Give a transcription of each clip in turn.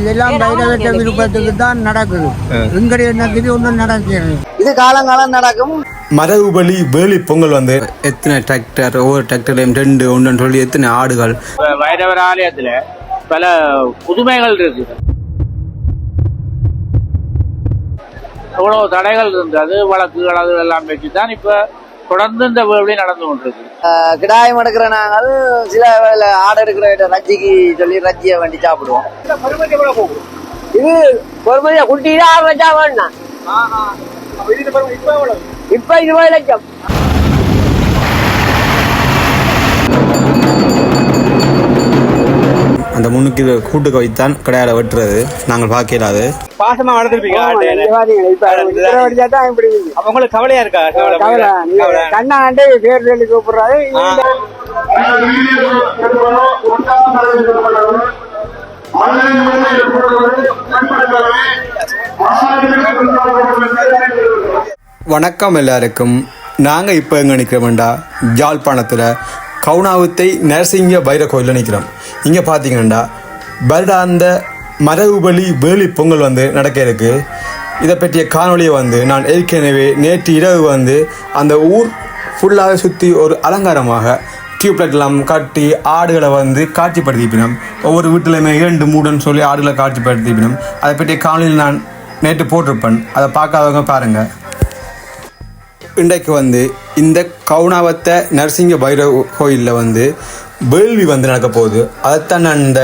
இதெல்லாம் வைரவற்ற விருப்பத்துக்கு தான் நடக்குது. எங்களுடைய எண்ணத்துக்கு ஒன்றும் நடக்கிறது இது காலங்காலம் நடக்கும். மரபுபலி வேலி பொங்கல் வந்து எத்தனை டிராக்டர் ஒவ்வொரு டிராக்டர்லையும் ரெண்டு ஒன்றுன்னு சொல்லி எத்தனை ஆடுகள்? வைரவர் ஆலயத்துல பல புதுமைகள் இருக்கு. எவ்வளவு தடைகள் இருந்தது வழக்குகள் அது எல்லாம் வச்சு தான் இப்ப தொடர்ந்து இந்த வேள்வி நடந்து கொண்டிருக்கு. கிடாயம் எடுக்கிற நாங்கள் சில வேளை ஆடு எடுக்கிற ரஜ்ஜிக்கு சொல்லி ரஜ்ஜியை வேண்டி சாப்பிடுவோம். இது பொறுமையா குட்டியில ஆறு லட்சம் வேணும் இப்ப இருபது லட்சம். அந்த முன்னுக்கு கூட்டுக்கு வைத்தான் கடையால வெட்டுறது. நாங்கள் பார்க்கலாது பாசமா வளர்த்துருப்பீங்க அப்ப உங்களுக்கு கவலையா இருக்கா? கவலை. கண்ணாண்டு பேர் சொல்லி கூப்பிடுறாரு. வணக்கம் எல்லாருக்கும். நாங்கள் இப்போ எங்கே நிற்கிறோம்டா யாழ்ப்பாணத்தில் கவுனாவுத்தை நரசிங்க பைர கோயிலில் நிற்கிறோம் இங்கே பார்த்தீங்கன்னா வருடாந்த மரபுபலி வேலி பொங்கல் வந்து நடக்க இருக்கு. இதை பற்றிய காணொளியை வந்து நான் ஏற்கனவே நேற்று இரவு வந்து அந்த ஊர் ஃபுல்லாக சுற்றி ஒரு அலங்காரமாக டியூப்லைட்லாம் கட்டி ஆடுகளை வந்து காட்சிப்படுத்திப்பினோம். ஒவ்வொரு வீட்டிலுமே இரண்டு மூடுன்னு சொல்லி ஆடுகளை காட்சிப்படுத்திப்பினோம். அதை பற்றிய காணொலியில் நான் நேற்று போட்டிருப்பேன். அதை பார்க்காதவங்க பாருங்கள் இன்றைக்கு வந்து இந்த கவுனாவத்த நரசிங்க பைரவ் கோயிலில் வந்து வேள்வி வந்து நடக்க போகுது. அதைத்தான் நான் இந்த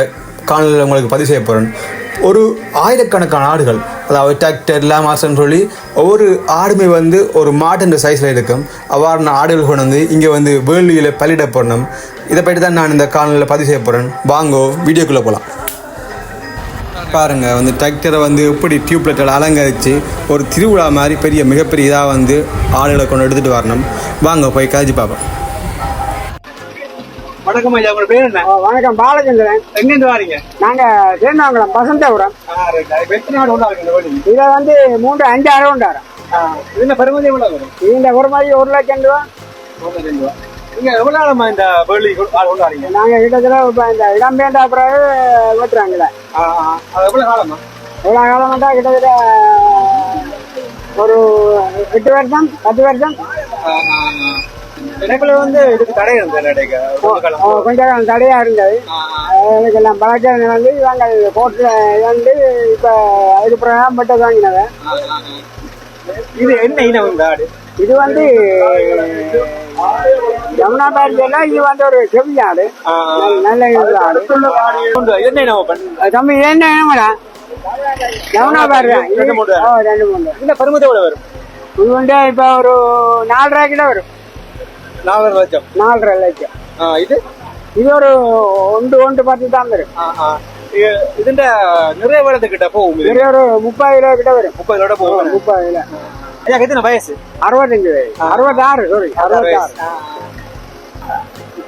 காணொலியில் உங்களுக்கு பதிவு செய்ய போகிறேன் ஒரு ஆயிரக்கணக்கான ஆடுகள் அதாவது டிராக்டர் லாமாசன்னு சொல்லி ஒவ்வொரு ஆடுமே வந்து ஒரு மாட்டுன்ற சைஸில் இருக்கும். அவ்வாறான ஆடுகள் கொண்டு வந்து இங்கே வந்து வேள்வியில் பலியிட போடணும். இதை பற்றி தான் நான் இந்த காணொலியில் பதிவு செய்ய போகிறேன் வாங்கோ வீடியோக்குள்ளே போகலாம் பாருங்க வந்து டிராக்டரை வந்து எப்படி டியூப்லைட்டில் அலங்கரித்து ஒரு திருவிழா மாதிரி பெரிய மிகப்பெரிய இதாக வந்து ஆடுகளை கொண்டு எடுத்துகிட்டு வரணும். வாங்க போய் கதைச்சு பார்ப்போம். வணக்கம் ஐயா உங்க பேர் என்ன? வணக்கம் பாலச்சந்திரன். எங்க இருந்து வாரீங்க? நாங்க right. அது எத்தனை நாடு உண்டா இருக்கு இந்த வேலி இதை வந்து மூன்று அஞ்சு அரை உண்டாரம் ஆ, இதுல பெருமதி எவ்வளவு வரும்? இந்த ஒரு மாதிரி ஒரு லட்சம் ரூபா. ரூபா. நீங்க எவ்வளவு நாளமா இந்த வேலி கொண்டாடுறீங்க? நாங்க கிட்டத்தட்ட இப்போ இந்த இடம் பேண்டா பிறகு வெட்டுறாங்களே எவ்வளவு காலமா எவ்வளோ காலமாட்டா கிட்டத்தட்ட ஒரு எட்டு வருஷம் பத்து வருஷம். எனக்குள்ள வந்து இதுக்கு தடை இருந்தது இடைக்க? ரொம்ப காலம் ஓ, கொஞ்ச காலம் தடையா இருந்தது. ஆ. இதுக்கெல்லாம் பழக்கம் நடந்து இவங்க கோர்ட்டில் வந்து இப்போ அதுக்கு பிறகு பட்டை வாங்கினவன். இது என்ன இனம் ஆடு? இது வந்து யமுனா பேரில் இது வந்து ஒரு செவியாடு ஆ, ஆ. நல்ல இது ஆடு. என்ன அது தம்பி யமுனா பேர் ரெண்டு மூணு இந்த பெருமதி எவ்வளவு வரும்? இது வந்து இப்போ ஒரு நாலரை கிலோ வரும். நாலரை லட்சம் நாலரை லட்சம் ஆ, இது இது ஒரு ஒன்று ஒன்று பத்து தான் வரும் ആ, ആ. ഈ- ഇതിന്റെ നിറയെ വെള്ളത്തിക്കിട്ട പോവും ഇത്. பெரிய ஒரு முப்பது கிலோ கிட்ட வரும் മുപ്പത് രൂപയുടെ പോവും முப்பது கிலோ അയ്യാ എത്ര വയസ്സ് அறுபத்தஞ்சு வயசு அறுபத்தாறு சாரி அறுபத்தாறு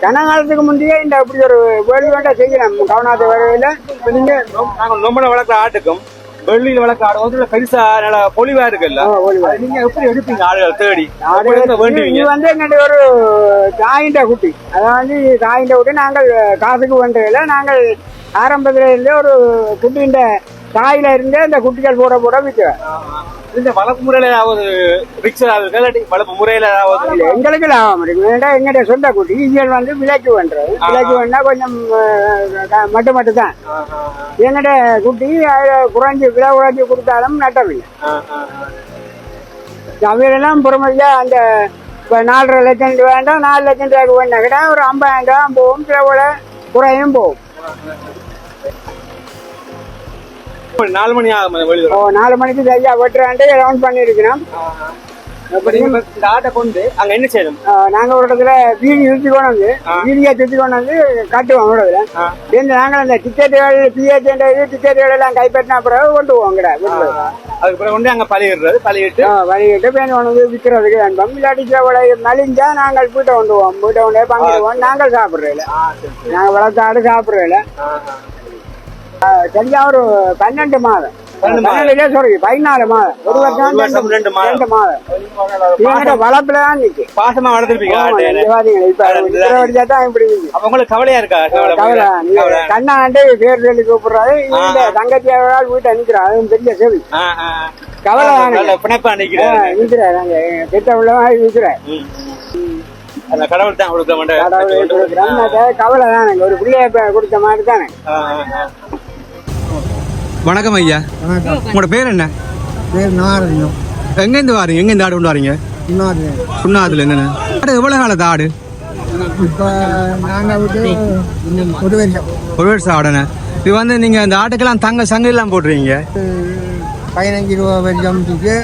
கனகாலத்துக்கு முந்தையே இந்த இப்படி ஒரு வேள்வி வேண்டாம் செய்யலாம் கவனாத்து வரையில ഇപ്പൊ നിങ്ങ நாங்க நம்மள வளர்க்குற ஆட்டுக்கும் வெள்ளியில வளர்க்குற ஆடு வந்து பெருசா நல்ல பொலிவா இருக்குல்ல. நீங்க எப்படி எடுப்பீங்க? ஆடுகள் தேடி. வேண்டுவீங்க? வந்து எங்கிட்ட ஒரு தாயிண்ட குட்டி. அதாவது தாயிண்ட குட்டி நாங்கள் காசுக்கு வேண்டதில்லை நாங்கள் ஆரம்பத்துல இருந்தே ஒரு குட்டியின் தாயில இருந்தே இந்த குட்டிகள் போட போட விற்கிறோம் இந்த வளர்ப்பு முறையில ஏதாவது ரிக்ஸ் ஏதாவது வளர்ப்பு முறையில ஏதாவது எங்களுக்கு லாபம் இருக்கு. வேண்டாம் எங்கள்கிட்ட சொந்த கூட்டி. இதில் வந்து விலைக்கு பண்றது விலைக்கு வேணா கொஞ்சம் மட்டு மட்டு தான் எங்கள்கிட்ட குட்டி குறைஞ்சி விலை குறைஞ்சி கொடுத்தாலும் நட்டவில்லை. அவையெல்லாம் பொறுமையா அந்த இப்போ நாலரை லட்சம் வேண்டாம் நாலு லட்சம் ரூபாய்க்கு வேணா கிட்ட ஒரு ஐம்பதாயிரம் ரூபா போகும். சில குறையும் போகும். நாலு மணி ஆகும் ஓ நாலு மணிக்கு சரியா வெட்டுறான்ட்டு ரவுண்ட் பண்ணியிருக்கிறோம் இந்த ஆட்டை கொண்டு அங்க என்ன செய்யணும்? நாங்க ஒரு இடத்துல வீதி சுற்றி கொண்டு வந்து வீதியை சுற்றி கொண்டு வந்து கட்டுவோம் ஒரு இடத்துல. நாங்கள் அந்த டிக்கெட்டுகள் பிஹெச் டிக்கெட்டுகள் எல்லாம் கைப்பற்றின பிறகு கொண்டு போவோம் வீட்டுல. அதுக்கு பிறகு கொண்டு அங்க பழகிடுறது பழகிட்டு வழிகிட்டு பேன் கொண்டு வந்து விற்கிறதுக்கு வேண்டாம் இல்லாட்டி மலிஞ்சா நாங்கள் வீட்டை கொண்டு போவோம். வீட்டை கொண்டு பங்கிடுவோம். நாங்கள் சாப்பிட்றதில்ல. நாங்கள் வளர்த்த ஆடு சாப்பிட்றதில்ல. ஒரு பன்னெண்டு மாதம். பன்னெண்டு மாதம். பதினாலு ஒரு வருஷம் ரெண்டு மாதம். ரெண்டு மாதம் இவங்கிட்ட வளர்ப்புல தான் நிக்கு. பாசமா வளர்த்துருப்பீங்க இப்ப தான் இப்படி. அப்ப உங்களுக்கு கவலையா இருக்கா? கவலை. கண்ணாண்டே பேர் சொல்லி கூப்பிடுறாரு. இந்த தங்கச்சியாவது வீட்டை நிக்கிறான் அதுவும் பெரிய செவி. கவலை தானே. நல்ல பிணைப்பா நிக்கிறாரு. நிக்கிறேன் நாங்க பெற்ற உள்ள மாதிரி நிக்கிறேன் அந்த கடவுள் தான் கொடுக்க மாட்டேன் கடவுளை கொடுக்குறேன் நான் கவலை தானே ஒரு பிள்ளைய கொடுத்த மாதிரி தானே. வணக்கம் ஐயா. உங்களோட பேர் என்ன? பேர் நாரதியம் எங்கேருந்து வாரீங்க? எங்கேருந்து ஆடு கொண்டு வாரீங்க? சுண்ணாதுல என்னென்ன? ஆடு எவ்வளோ காலத்து ஆடு? இப்போ நாங்கள் விட்டு ஒரு வருஷம். ஆடுனே இது வந்து நீங்கள் அந்த ஆட்டுக்கெல்லாம் தங்க சங்கு எல்லாம் போட்டுருவீங்க பதினஞ்சு ரூபா வருஷம்க்கு இருக்கு.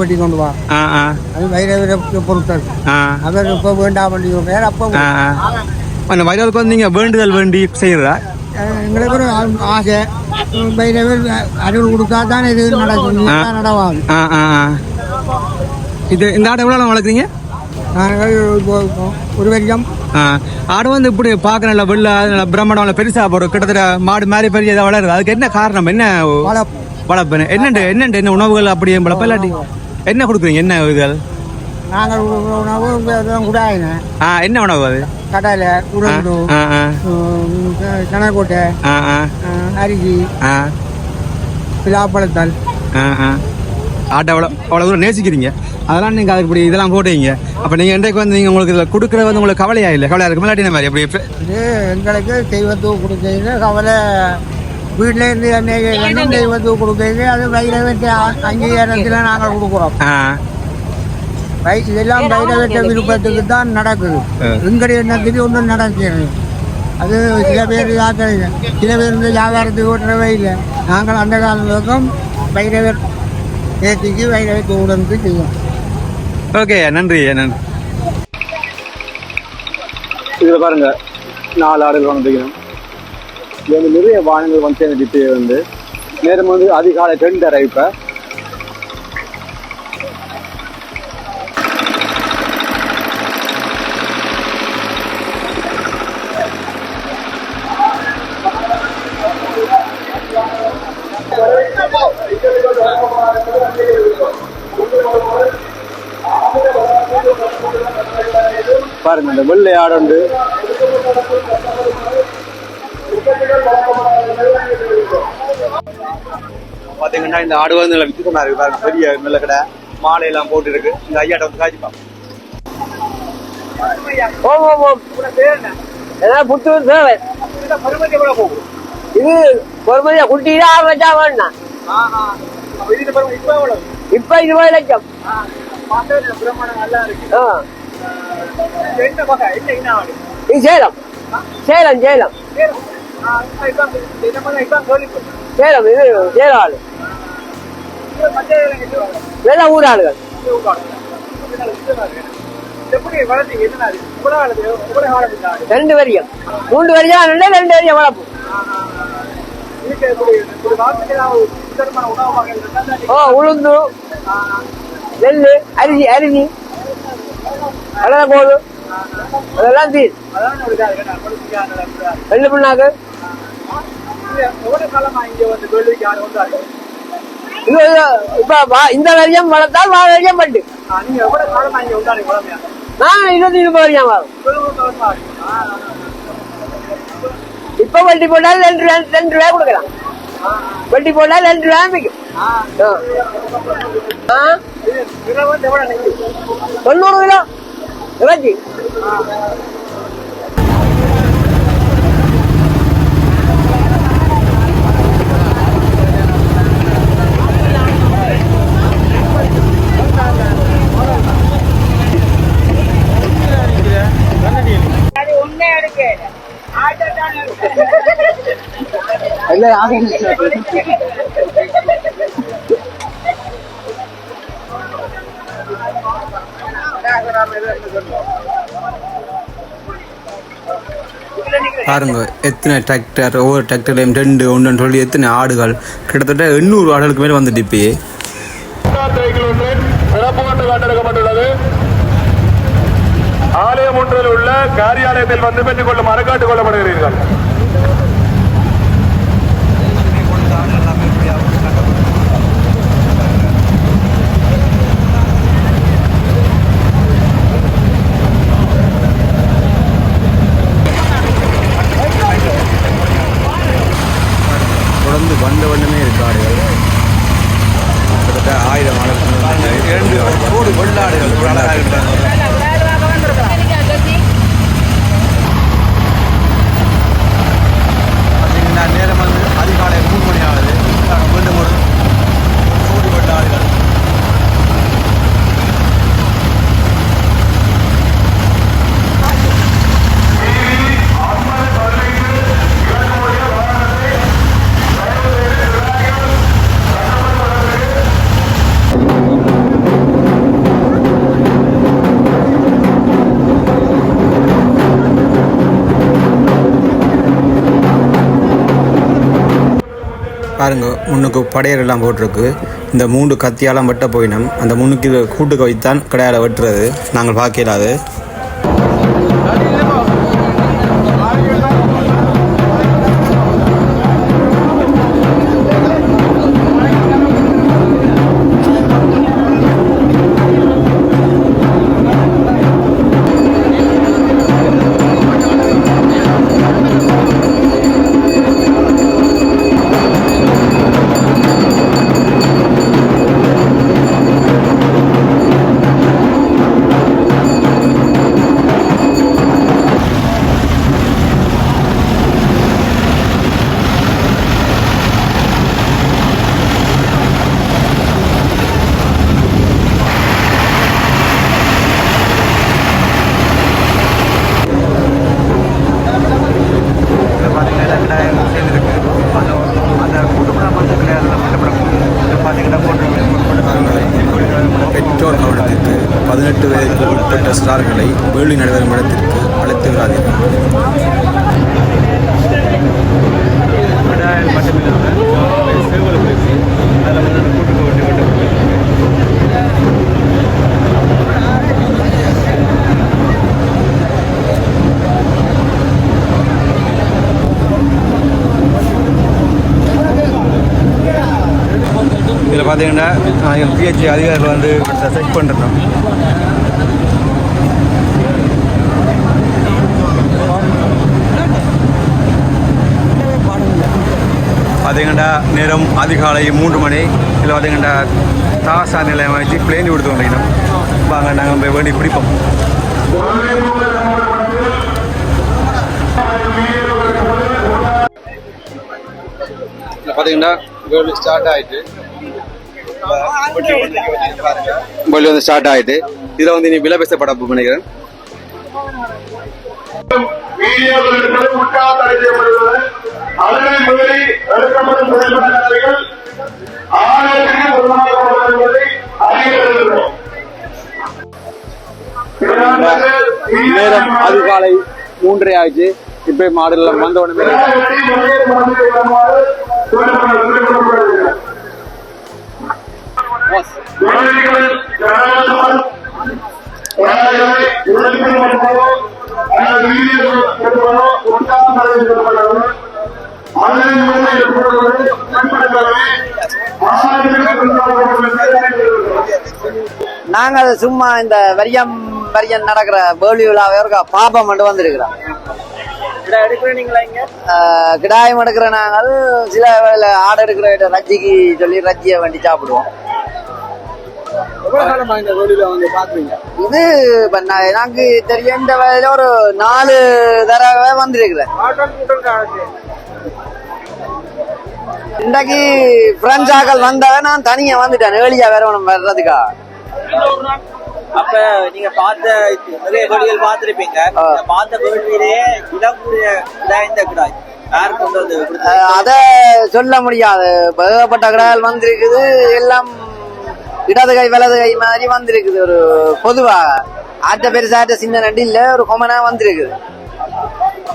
வெட்டி கொண்டு வா. ஆ ஆ. அது வைரவரை பொறுத்தது ஆ. அவர் இப்போ வேண்டாம் பண்ணி சொல்றாரு அப்போ அந்த வைரவருக்கு வந்து நீங்கள் வேண்டுதல் வேண்டி செய்கிறதா எங்களுக்கு ஒரு ஆசை. வைரவர் அருள் கொடுத்தா தான் இது நடக்கும். நடவாது. இது இந்த ஆடு எவ்வளோ வளர்க்குறீங்க? நாங்கள் ஒரு வருஷம். ஆடு வந்து இப்படி பார்க்க நல்ல வெள்ள நல்ல பிரம்மாண்டம் நல்ல பெருசா போடும் கிட்டத்தட்ட மாடு மாதிரி பெரிய இதாக வளருது. அதுக்கு என்ன காரணம்? என்ன வளர்ப்பு. வளர்ப்பு? என்னண்டு என்னண்டு என்ன உணவுகள் அப்படி வளர்ப்பு. இல்லாட்டி என்ன கொடுக்குறீங்க? என்ன இதுகள்? நாங்கள் உணவு இதெல்லாம் கூடாதுங்க ஆ என்ன உணவு அது? ஆ ஆ ஆ. ஆ அஹ், அரிசி ஆ. பிலாப்பழத்தால் ஆ ஆ. ஆட்டை அவ்வளோ அவ்வளோ தூரம் நேசிக்கிறீங்க. அதெல்லாம் நீங்கள் அதுக்கு இப்படி இதெல்லாம் போட்டீங்க. அப்போ நீங்கள் இன்றைக்கு வந்து நீங்கள் உங்களுக்கு இதில் கொடுக்குறது வந்து உங்களுக்கு கவலையா இல்லை? கவலையா இருக்கு? இல்லாட்டி என்ன மாதிரி? இது எங்களுக்கு தெய்வத்துக்கு கொடுக்குறது கவலை. வீட்டில் இருந்து என்ன தெய்வத்துக்கு கொடுக்குறது அது வைரவற்ற அங்கீகாரத்தில் நாங்கள் கொடுக்குறோம். ஆ வை இதெல்லாம் வைரவற்ற விருப்பத்துக்கு தான் நடக்குது. எங்கடி எண்ணத்துக்கு ஒன்றும் நடக்கிறது அது சில பேர் யாத்திரை சில பேர் இந்த வியாபாரத்துக்கு ஓட்டுறவே இல்லை. நாங்கள் அந்த காலத்துக்கும் வைரவர் ஏற்றிக்கு வைரவத்தை உடனுக்கு செய்வோம். ஓகே நன்றி நன்றி இதுல பாருங்க நாலு ஆடுகள் வந்துக்கணும் இது வந்து நிறைய வாகனங்கள் வந்து சேர்ந்துட்டு வந்து நேரம் வந்து அதிகாலை ரெண்டரை இப்ப. பாருங்க இந்த வெள்ளை ஆடு உண்டு பாத்தீங்கன்னா இந்த ஆடு வந்து நல்ல வித்தியாசமா இருக்கு பாருங்க பெரிய நல்ல கடை. மாலை எல்லாம் போட்டு இருக்கு இந்த ஐயாட்ட வந்து காய்ச்சிப்பா ஓம் ஓம் ஓம் ஏதாவது புத்தூர் சேவை இது பொறுமையா குட்டினா வச்சா வேண்டாம் இப்ப இருபது லட்சம் சேலம். சேலம் சேலம். சேலம் இது சேலம் ஆளு இதெல்லாம் ஊர் ஆளுகள் ரெண்டு வரியம். மூன்று ரெண்டு ரெண்டு வரியம் வளர்ப்பு. ஓ உளுந்து நெல் அரிசி அரிசி. அதெல்லாம் போது அதெல்லாம் தீர் வெள்ளு புண்ணாக்கு. இந்த வரியம் வளர்த்தால் வா வரியம் பட்டு நான் இருபத்தி இருபது வரியம் வரும் இப்ப வண்டி போட்டாலும் ரெண்டு ரூபா ரெண்டு ரூபா கொடுக்கலாம். வண்டி போட்டால் ரெண்டு ரூபா விற்கும். தொண்ணூறு கிலோ. தொண்ணூறு கிலோ யாரும் பாருங்க எத்தனை டிராக்டர் ஒவ்வொரு டிராக்டர்லையும் ரெண்டு ஒன்றுன்னு சொல்லி எத்தனை ஆடுகள். கிட்டத்தட்ட எண்ணூறு ஆடுகளுக்கு மேலே வந்துட்டு இப்பயே. சிறப்பு ஆலயம் ஒன்றில் உள்ள காரியாலயத்தில் வந்து பெற்றுக் கொள்ள மரக்காட்டுக் கொள்ளப்படுகிறீர்கள் தொடர்ந்து வந்த வண்ணமே இருக்கு ஆடுகள் கிட்டத்தட்ட ஆயிரம் ஆடுகள் இரண்டு கோடி வெள்ளாடுகள் பாருங்க முன்னுக்கு படையர் எல்லாம் போட்டிருக்கு. இந்த மூன்று கத்தியாலாம் வெட்ட போயினோம். அந்த முன்னுக்கு கூட்டுக்கு வைத்தான் கடையால் வெட்டுறது. நாங்கள் பார்க்கலாது. வயதுக்கு ஸ்டார்களை வேலி நடைபெறும் இடத்திற்கு அழைத்து விடாதீர்கள் இதில் பார்த்தீங்கன்னா பிஹெச்சி அதிகாரிகள் வந்து செக் பண்ணுறோம் பார்த்தீங்கன்னா நேரம் அதிகாலை மூன்று மணி. இதில் பார்த்தீங்கன்னா தாசா நிலையம் வச்சு பிளேன் கொடுத்து வந்தீங்கன்னா. வாங்க நாங்கள் போய் வேண்டி பிடிப்போம். பார்த்தீங்கன்னா வேர்ல்டு ஸ்டார்ட் ஆயிட்டு. வேர்ல்டு வந்து ஸ்டார்ட் ஆயிட்டு. இதில் வந்து நீ விலை பேசப்பட நினைக்கிறேன். வீடியோக்கள் எடுப்பது அதனை மீறி எடுக்கப்படும் செயல்பாடுகள் ஆணையத்திற்கு பொருளாதார என்பதை அறிவிக்கிறோம் நேரம் அதிகாலை மூன்றரை ஆச்சு இப்போ மாடுகள் வந்த உடனே நாங்கள் சும்மா இந்த வரியம் வரியம் நடக்கிற வேலி விழாவே ஒரு பாப்பம் மட்டும் வந்திருக்கிறோம். கிடாயம் எடுக்கிற நாங்கள் சில வேளை ஆடு எடுக்கிற ரஜ்ஜிக்கு சொல்லி ரஜ்ஜியை வண்டி சாப்பிடுவோம். வேலையில இது எனக்கு தெரிய இந்த வயதுல ஒரு நாலு தடவை வந்திருக்கிறேன். இன்றைக்கு பிரெஞ்சாக்கள் வந்தவன் நான் தனியா வந்துட்டேன். ஏழியா வேற ஒன்று வர்றதுக்கா? அப்ப நீங்க பார்த்த நிறைய கோழிகள் பார்த்திருப்பீங்க. பார்த்த கோழியிலேயே இடக்கூடிய இந்த கிடாய் அத சொல்ல முடியாது. ஏகப்பட்ட கடைகள் வந்திருக்குது. எல்லாம் இடது கை வலது கை மாதிரி வந்திருக்குது. ஒரு பொதுவா. ஆட்ட பெருசாட்ட சின்ன நண்டு இல்ல. ஒரு கொமனா வந்திருக்குது.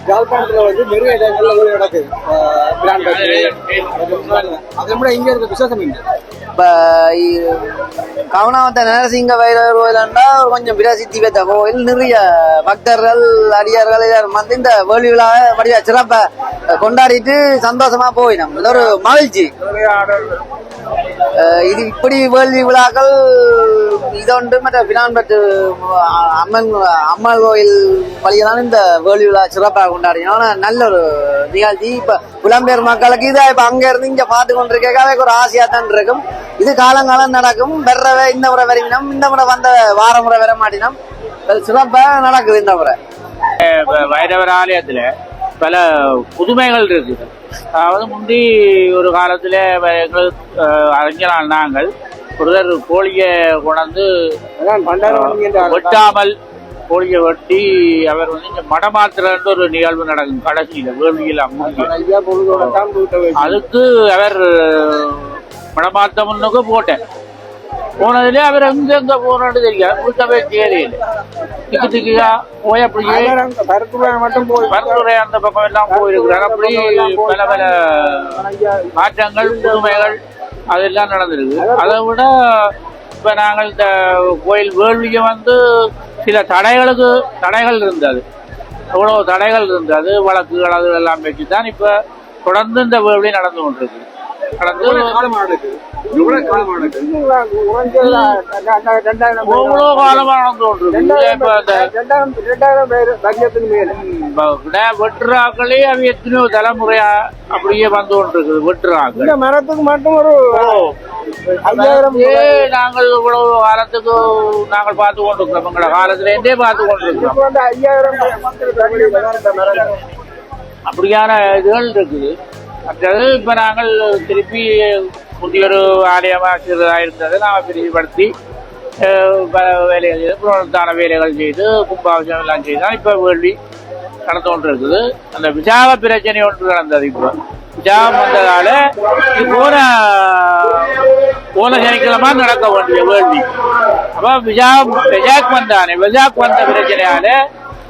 யாழ்ப்பாணத்துல வந்து நிறைய இடங்கள்ல வேலை நடக்குது. கிராண்ட் அதை விட இங்க இருக்க விசேஷம் இப்ப கவனாவத்த நரசிங்க வைரவர் கோயிலண்டா கொஞ்சம் பிரசித்தி பெற்ற கோயில். நிறைய பக்தர்கள் அடியார்கள் எல்லாரும் வந்து இந்த வேலி விழாவை வடிவா சிறப்பா கொண்டாடிட்டு சந்தோஷமா போயினோம் இது ஒரு மகிழ்ச்சி. இது இப்படி வேள்வி விழாக்கள் இதொன்று மற்ற பினான்பட்டு அம்மன் அம்மன் கோயில் வழியெல்லாம் இந்த வேள்வி விழா சிறப்பாக கொண்டாடினோம். நல்ல ஒரு நிகழ்ச்சி. இப்போ புலம்பெயர் மக்களுக்கு இதை இப்ப அங்க இருந்து இங்க பார்த்து கொண்டிருக்கவே ஒரு ஆசையாக தான் இருக்கும். இது காலங்காலம் நடக்கும். வெறவே இந்த முறை வரைவினம். இந்த முறை வந்த வார முறை வர மாட்டினோம். சிறப்பாக நடக்குது இந்த முறை. வைரவர் ஆலயத்துல பல புதுமைகள் இருக்குது. அதாவது முந்தி ஒரு காலத்துல வ- எங்கள் அஹ், அறிஞரான நாங்கள் ஒருத்தர் கோழியை கொண்டாந்து வெட்டாமல் கோழியை வெட்டி அவர் வந்து இங்க மடமாத்திரன்ற ஒரு நிகழ்வு நடக்கும் கடைசியில வேள்வியில் அம்மன் அதுக்கு அவர் மடமாத்த முன்னுக்கு போட்டேன். போனதுல அவர் எங்க எங்க போனோன்னு தெரியாது. முழுக்கவே தேவையில்லை திக்கு திக்கியா போய் அப்படியே மட்டும் போய் பரந்துரை அந்த பக்கம் எல்லாம் போயிருக்கிறார். அப்படி பல பல மாற்றங்கள் புதுமைகள் அதெல்லாம் நடந்திருக்கு. அதை விட இப்ப நாங்கள் இந்த கோயில் வேள்விக்கு வந்து சில தடைகளுக்கு தடைகள் இருந்தது. எவ்வளவு தடைகள் இருந்தது. வழக்குகள் அது எல்லாம் வச்சு தான் இப்ப தொடர்ந்து இந்த வேள்வி நடந்து கொண்டிருக்கு. எவ்வளவு காலமா வெட்டுறாக்களே அது எத்தனையோ தலைமுறையா அப்படியே வந்து கொண்டிருக்குது வெட்டுறாக்கள் மரத்துக்கு மட்டும் ஒரு ஐயாயிரம் ஏ நாங்கள் இவ்வளவு காலத்துக்கு நாங்கள் பார்த்து கொண்டிருக்கிறோம். எங்களோட காலத்துல இருந்தே பார்த்து கொண்டிருக்கிறோம். ஐயாயிரம் அப்படியான இதுகள் இருக்குது. அடுத்தது இப்போ நாங்கள் திருப்பி புதிய ஒரு ஆலயமாக இருந்ததை நாம் விரிவுபடுத்தி பல வேலைகள் செய்து புனருத்தான வேலைகள் செய்து கும்பாபிஷேகம் எல்லாம் செய்தால் இப்போ வேள்வி நடந்து கொண்டு இருக்குது அந்த விசாக பிரச்சனை ஒன்று நடந்தது இப்போ. விசாகம் வந்ததால போன போன சனிக்கிழமை நடக்க வேண்டிய வேள்வி. அப்போ விசாகம் விசாக் வந்தானே விசாக் வந்த பிரச்சனையால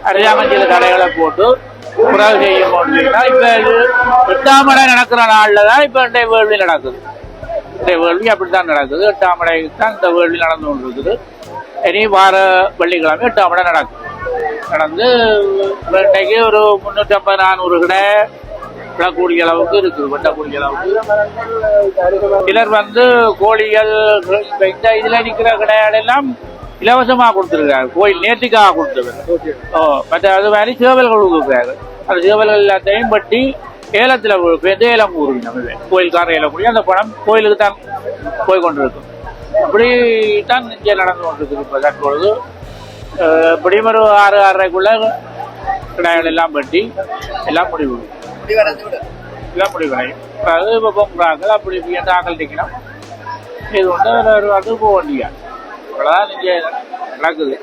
அரசாங்கம் சில தடைகளை போட்டு குரல் செய்யும் முடியும்னா இப்ப இது எட்டாம் மடை நடக்கிற நாள்லதான் இப்ப இன்றைய வேள்வி நடக்குது. இன்றைய வேள்வி அப்படித்தான் நடக்குது. எட்டாம் மடை தான் இந்த வேள்வி நடந்து கொண்டு இருக்குது இனி வார வெள்ளிக்கிழமை எட்டாம் மடை நடக்கும். நடந்து இன்றைக்கு ஒரு முன்னூற்றம்பது நானூறு கடை விடக்கூடிய அளவுக்கு இருக்குது வெட்டக்கூடிய அளவுக்கு. சிலர் வந்து கோழிகள் இப்ப இந்த இதுல நிக்கிற கடையெல்லாம் எல்லாம் இலவசமா கொடுத்துருக்காரு கோயில் நேர்த்திக்காக கொடுத்துருக்காரு ஓ மற்ற அது மாதிரி சேவல்கள் கொடுக்குறாரு அந்த சேவல்கள் எல்லாத்தையும் பட்டி ஏலத்தில் பேருந்து ஏலம் கூறுவி நம்ம கோயில்கார ஏலம் அந்த பணம் கோயிலுக்கு தான் போய் கொண்டிருக்கும். அப்படி தான் இங்கே நடந்து கொண்டிருக்குது இப்போ தற்பொழுது. அஹ், எப்படியும் ஒரு ஆறு ஆறரைக்குள்ள கடைகள் எல்லாம் பட்டி எல்லாம் முடிவு. எல்லாம் முடிவடையும் அது இப்போ பொங்குறாங்க அப்படி இப்படி என்று ஆக்கள் நிற்கணும். இது வந்து ஒரு அது போக வேண்டிய அவ்வளோதான் இங்கே நடக்குது.